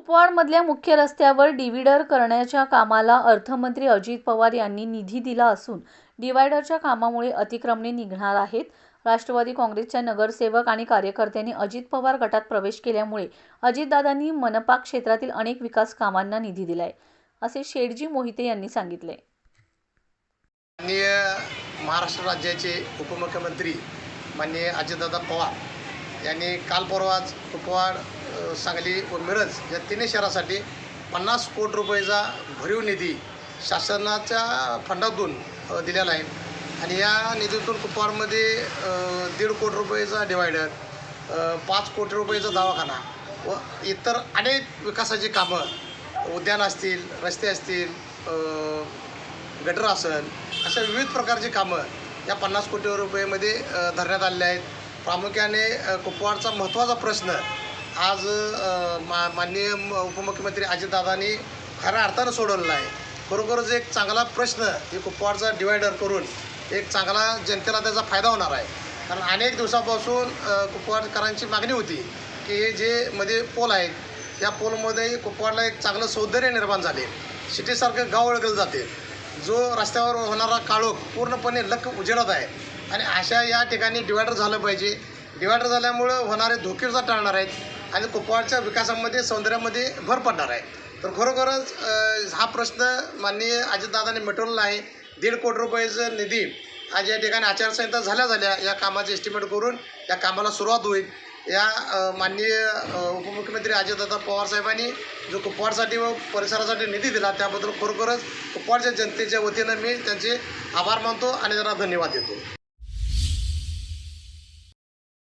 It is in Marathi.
कुपवाडमधल्या मुख्य रस्त्यावर डिव्हिडर करण्याच्या कामाला अर्थमंत्री अजित पवार यांनी निधी दिला असून डिव्हायडरच्या कामामुळे अतिक्रमणे निघणार आहेत. राष्ट्रवादी काँग्रेसच्या नगरसेवक आणि कार्यकर्त्यांनी अजित पवार गटात प्रवेश केल्यामुळे अजितदादांनी मनपा क्षेत्रातील अनेक विकास कामांना निधी दिलाय असे शेडजी मोहिते यांनी सांगितले. माननीय महाराष्ट्र राज्याचे उपमुख्यमंत्री माननीय अजितदादा पवार यांनी काल परवाच कुपवाड सांगली व मिरज या तिन्ही शहरासाठी पन्नास कोटी रुपयेचा भरीव निधी शासनाच्या फंडातून दिलेला आहे. आणि या निधीतून कुपवाडमध्ये दीड कोटी रुपयेचा डिवायडर पाच कोटी रुपयेचा दवाखाना व इतर अनेक विकासाची कामं उद्यान असतील रस्ते असतील गटर असेल अशा विविध प्रकारची कामं या पन्नास कोटी रुपयेमध्ये धरण्यात आलेल्या आहेत. प्रामुख्याने कुपवाडचा महत्त्वाचा प्रश्न आज मा माननीय म- उपमुख्यमंत्री अजितदादांनी खऱ्या अर्थानं सोडवलेला आहे. खरोखरच एक चांगला प्रश्न हे कुपवाडचा डिवायडर करून एक चांगला जनतेला त्याचा फायदा होणार आहे. कारण अनेक दिवसापासून कुपवाडकरांची मागणी होती की हे जे मध्ये पोल आहेत या पोलमध्ये कुपवाडला एक चांगलं सौंदर्य निर्माण झाले. सिटीसारखं गाव ओळखलं जाते. जो रस्त्यावर होणारा काळोख पूर्णपणे लक उजेडत आहे. आणि अशा या ठिकाणी डिवायडर झालं पाहिजे. डिवायडर झाल्यामुळं होणारे धोके सुद्धा टाळणार आहेत. आणि कुपवाडच्या विकासामध्ये सौंदर्यामध्ये भर पडणार आहे. तर खरोखरच हा प्रश्न माननीय अजितदादांनी मिटवलेला आहे. दीड कोटी रुपयाचं निधी आज या ठिकाणी आचारसंहिता झाल्या झाल्या या कामाचे एस्टिमेट करून या कामाला सुरुवात होईल. या माननीय उपमुख्यमंत्री अजितदादा पवार साहेबांनी जो कुपवाडसाठी व परिसरासाठी निधी दिला त्याबद्दल खरोखरच कुपवाडच्या जनतेच्या वतीनं मी त्यांचे आभार मानतो आणि त्यांना धन्यवाद देतो.